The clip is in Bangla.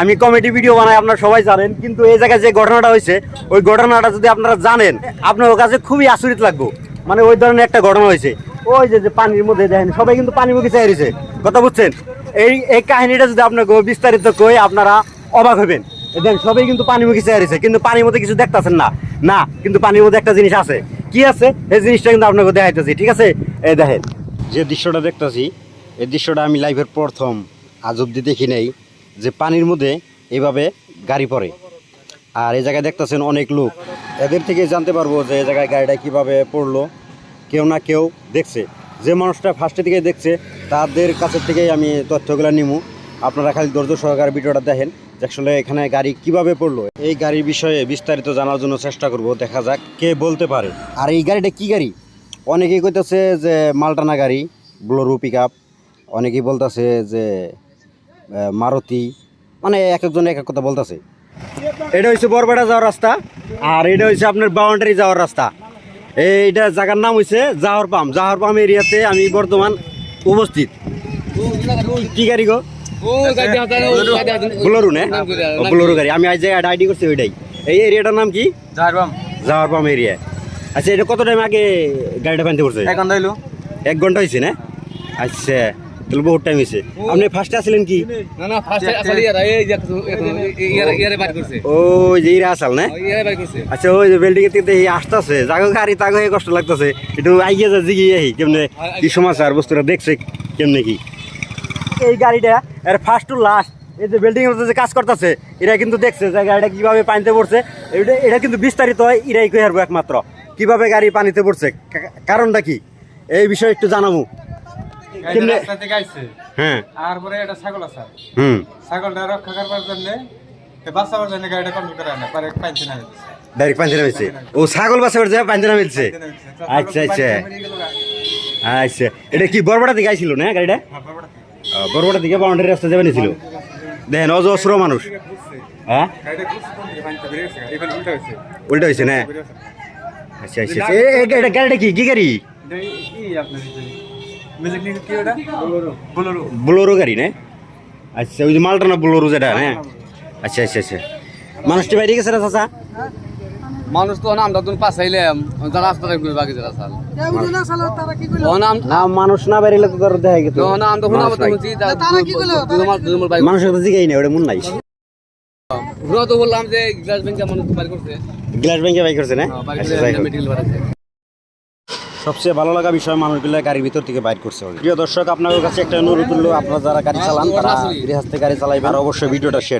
আমি কমেডি ভিডিও বানাই, আপনারা সবাই জানেন, কিন্তু এই জায়গায় যে ঘটনাটা হয়েছে, ওই ঘটনাটা যদি আপনারা জানেন আপনার কাছে খুবই আচরিত লাগবো। মানে ওই ধরনের একটা ঘটনা হয়েছে। ওই যে পানির মধ্যে দেখেন, সবাই কিন্তু পানির মুখে চাই রয়েছে। কথা বুঝছেন? এই এই কাহিনীটা যদি আপনাকে বিস্তারিত কই, আপনারা অবাক হবেন। দেখেন, সবাই কিন্তু পানির মুখে চাই রয়েছে, কিন্তু পানির মধ্যে কিছু দেখতেছেন না। না, কিন্তু পানির মধ্যে একটা জিনিস আছে। কি আছে? এই জিনিসটা কিন্তু আপনাকে দেখাইতেছি, ঠিক আছে? এই দেখেন। যে দৃশ্যটা দেখতেছি, এই দৃশ্যটা আমি লাইভের প্রথম, আজ অব্দি দেখি নাই। যে পানির মধ্যে এভাবে গাড়ি পড়ে। আর এই জায়গায় দেখতেছেন অনেক লোক। এদের থেকে জানতে পারব যে এই জায়গায় গাড়িটা কীভাবে পড়ল। কেউ না কেউ দেখছে। যে মানুষটা ফার্স্টে থেকে দেখছে, তাদের কাছের থেকেই আমি তথ্যগুলো নিমু। আপনারা খালি ধৈর্য সহকারে ভিডিওটা দেখেন যে আসলে এখানে গাড়ি কীভাবে পড়ল। এই গাড়ির বিষয়ে বিস্তারিত জানার জন্য চেষ্টা করব, দেখা যাক কে বলতে পারে। আর এই গাড়িটা কি গাড়ি? অনেকেই কইতেছে যে মালটানা গাড়ি ব্লোরু পিক আপ অনেকেই বলতেছে যে মারুতি মানে এক একজন এক এক কথা বলতেছে। এটা হচ্ছে বরবেড়া যাওয়ার রাস্তা আর এটা হচ্ছে আপনার বাউন্ডারি যাওয়ার রাস্তা। এইটা জায়গার নাম হচ্ছে জাহর পাম। জাহর পাম এরিয়াতে আমি বর্তমান উপস্থিত। কি গাড়ি গো বুলোরু নে? বুলোরু গাড়ি। আমি আজ জায়গাটা আইডি করছি ওইটাই। এই এরিয়াটার নাম কি? জাহর পাম। এরিয়া। আচ্ছা এটা কত টাইম আগে গাড়িটা পানতে পড়ছে? এখন রইল এক ঘণ্টা হয়েছে না? আচ্ছা। তাহলে বহুত টাইম হয়েছে আপনি ফার্স্টে আসলেন কি? না না ফার্স্ট আসলে ইয়ারা এই যে ইয়ারা ইয়ারা বাইর করছে। ওই যে ইরা আসাল না? ইয়ারা বাইর করছে। আচ্ছা ওই যে বিল্ডিং এর থেকে দেখি আসতেছে। জাগো গাড়ি তাগো এই কষ্ট লাগতেছে। একটু আইয়ে যা জিগি আহি কেমনে? কি সমাচার বস্তুটা দেখছে কেমনে কি? এই গাড়িটা এর ফার্স্ট টু লাস্ট এই যে বিল্ডিং এর যে কাজ করতেছে এরা কিন্তু দেখছে যে গাড়িটা কীভাবে পানিতে পড়ছে। এটা এটা কিন্তু বিস্তারিত হয় এরাই কই হারবো একমাত্র। কীভাবে গাড়ি পানিতে পড়ছে কারণটা কি? এই বিষয়ে একটু জানাব। কেমনে? রাস্তা থেকে আইছে। হ্যাঁ। আর পরে একটা ছাগল আছে। হুম। ছাগলটা রক্ষা করবার জন্য বাঁচাবার জন্য গাড়িটা কন্ট্রোল করে না পরে পাইছে না ডাইরেক্ট পানিতে নামিয়েছে ও ছাগল বাসা করে যায় নামিয়েছে আচ্ছা আচ্ছা। আচ্ছা। এটা কি বরবড়া দিকে আইছিল না গাড়িটা? আহ, বরবড়া দিকে বাউন্ডারি রাস্তা যাবে নিছিল দেখেন অজস্র মানুষ। হ্যাঁ? উল্টা হয়েছে। না? আচ্ছা আচ্ছা আচ্ছা। এটা গাড়িটা কি? কি গাড়ি? বোলোরো গাড়ি না? আচ্ছা ওই যে মালটানা বোলোরো যেটা হ্যাঁ আচ্ছা আচ্ছা আচ্ছা। মানুষটি বাইরে গেছে না চাচা? মানুষ তো নাম দাদুন পাশাইলাম যারা রাস্তা দেখবে বাকি যারা সাল না মানুষ না বাইরে তো তোর দেখা গেত তোমার তোমার মানুষের তো জিগাই না ওটা মন নাই। ঘুরা বললাম যে গ্লাস ব্যাংকে মানুষ বাইর করছে। গ্লাস ব্যাংকে বাইক করছে না? আচ্ছা সবচেয়ে ভালো লাগা বিষয় মানুষগুলো গাড়ির ভিতর থেকে বাইর করছে প্রিয় দর্শক আপনার কাছে একটা অনুরোধ করল আপনারা যারা গাড়ি চালান, তারা গৃহস্থে গাড়ি চালাইবেন। অবশ্যই ভিডিওটা শেয়ার